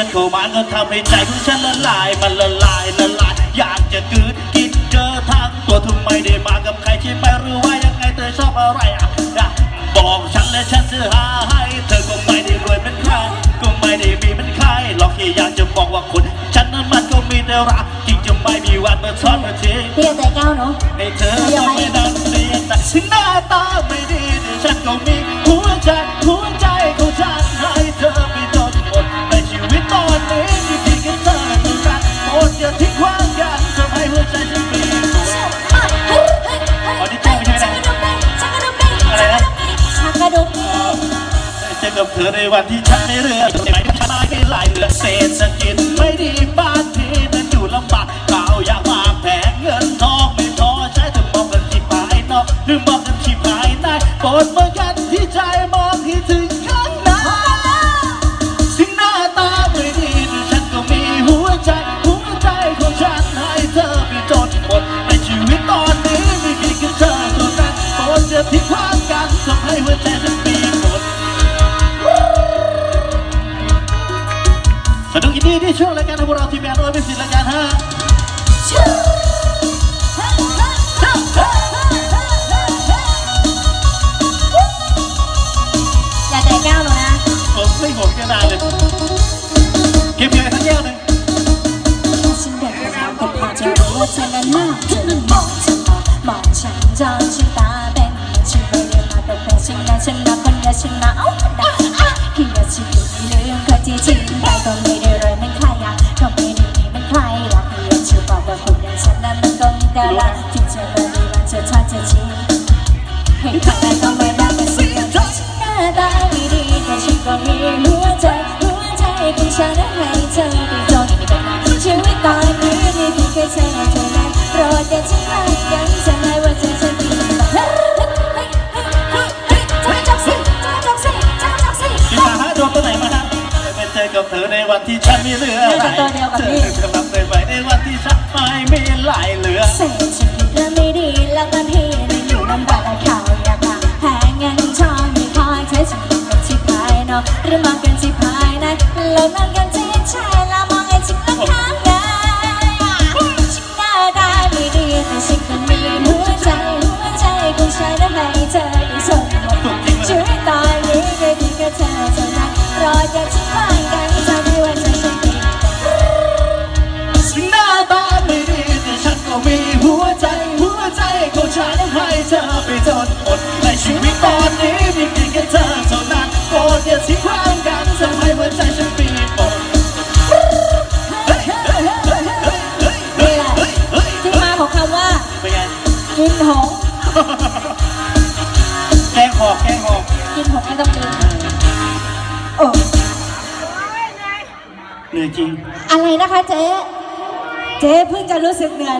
ำให้ใจของฉันละลายมันละลายละลายอยากจะกลืนกินเธอทั้งตัวทำไมได้มากับใครใช่ไหมหรือว่ายังไงเธอชอบอะไรอะนะบอกฉันและฉันจะหาให้เธอก็ไม่ได้รวยเป็นใครก็ไม่ได้มีเป็นใครหรอกแค่อยากจะบอกว่าคนฉันนั้นมันก็มีแต่รักจริงจะไม่มีวันมาทอดมาทิ้งพี่ใจแก้วเนาะในเธอก็ไม่ดันเรียนแต่หน้าตาไม่ดีแต่ฉันก็มีหัวใจหัวใจ กับเธอในวันที่ฉันไม่เรือใจไม่ฉันไม่ไหลเหลือเศษสกินไม่ดีบ้า พวกเราทีมงานโดยเป็นศิลป์รายการฮะอย่าใจแก้วหนูนะ ผมไม่หมดกันนานเลยเก็บเพียงทั้งแก้วหนึ่งฉันเดินไปแล้วก็พอจะรู้ว่าเธอนั้นน่าจะมองฉันมองมองฉันจองฉันตาเป็นฉันไม่ได้มากับแฟนฉันนะฉันนะคนเดียวฉันนะเอ้าด่ ให้ใครได้ก็ไม่ได้แต่สิ่งที่ฉันหน้าตาไม่ดีแต่ฉันก็มีหัวใจหัวใจของฉันให้เธอไปจนชีวิตตอนนี้มีเพียงแค่เธอเท่านั้นโปรดอย่าทิ้งให้กันจะไม่ว่าเธอจะมีเฮ้ยเฮ้ยเฮ้ยเฮ้ยเฮ้ยจะจบสิจะจบสิจะจบสิกีตาร์ฮะดวงตัวไหนมาฮะจะไปเจอกับเธอในวันที่ฉันไม่เหลืออะไรเจอเธอรับเลยไปในวันที่ฉันไม่มีไหลเหลือเสพฉันผิดและไม่ดี หรือมองกันที่ภายในแล้วนอนกันที่ชายแล้วมองไอ้ฉันละข้างในฉันหน้าตาไม่ดีแต่ฉันก็มีหัวใจหัวใจของฉันให้เธอได้ชมหมดชีวิตตอนนี้ก็ดีกับเธอเท่านั้นรออย่าทิ้งว่างกันเธอไม่ว่าจะฉันเป็นสิ่งหน้าตาไม่ดีแต่ฉันก็มีหัวใจหัวใจของฉันให้เธอไปจนหมดในชีวิตตอนนี้มีเพียงแค่เธอเท่านั้น โปรดอย่าที่มาของคำว่ากินหงแกงหอกแกงหอกกินหงไม่ต้องกินเออเหนื่อยจริง อะไรนะคะเจ๊ เจ๊เพิ่งจะรู้สึกเหนื่อย